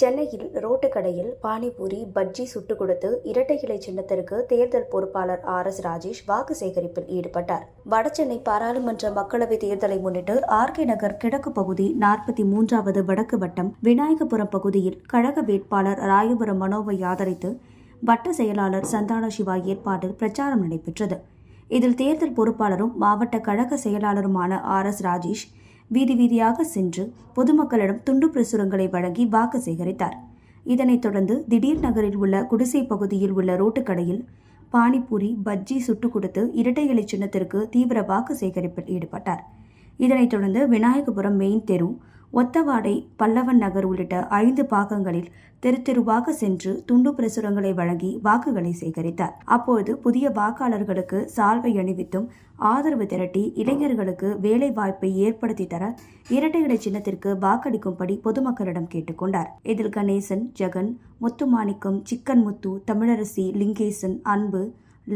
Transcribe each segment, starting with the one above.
சென்னையில் ரோட்டு கடையில் பானிபூரி பஜ்ஜி சுட்டுக் கொடுத்து இரட்டை இலை சின்னத்திற்கு தேர்தல் பொறுப்பாளர் ஆர். எஸ். ராஜேஷ் வாக்கு சேகரிப்பில் ஈடுபட்டார். வடசென்னை பாராளுமன்ற மக்களவை தேர்தலை முன்னிட்டு ஆர்கே நகர் கிழக்கு பகுதி நாற்பத்தி மூன்றாவது வடக்கு வட்டம் விநாயகபுரம் பகுதியில் கழக வேட்பாளர் ராயபுரம் மனோவை ஆதரித்து வட்ட செயலாளர் சந்தான சிவா ஏற்பாட்டில் பிரச்சாரம் நடைபெற்றது. இதில் தேர்தல் பொறுப்பாளரும் மாவட்ட கழக செயலாளருமான ஆர். எஸ். ராஜேஷ் வீதி வீதியாக சென்று பொதுமக்களிடம் துண்டு பிரசுரங்களை வழங்கி வாக்கு சேகரித்தார். இதனைத் தொடர்ந்து திடீர் நகரில் உள்ள குடிசை பகுதியில் உள்ள ரோட்டுக்கடையில் பானிபூரி பஜ்ஜி சுட்டுக் கொடுத்து இரட்டை இலை சின்னத்திற்கு தீவிர வாக்கு சேகரிப்பில் ஈடுபட்டார். இதனைத் தொடர்ந்து விநாயகபுரம் மெயின் தெரு ஒத்தவாடை பல்லவன் நகர் உள்ளிட்ட ஐந்து பாகங்களில் தெரு தெருவாக சென்று துண்டு பிரசுரங்களை வழங்கி வாக்குகளை சேகரித்தார். அப்போது புதிய வாக்காளர்களுக்கு சால்வை அணிவித்தும் ஆதரவு திரட்டி இளைஞர்களுக்கு வேலை வாய்ப்பை ஏற்படுத்தி தர இரட்டை இலை சின்னத்திற்கு வாக்களிக்கும்படி பொதுமக்களிடம் கேட்டுக்கொண்டார் இதில் கணேசன் ஜெகன் முத்துமாணிக்கம் சிக்கன் முத்து தமிழரசி லிங்கேசன் அன்பு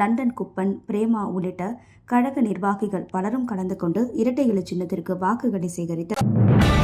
லண்டன் குப்பன் பிரேமா உள்ளிட்ட கழக நிர்வாகிகள் பலரும் கலந்து கொண்டு இரட்டை இலை சின்னத்திற்கு வாக்குகளை சேகரித்தனர்.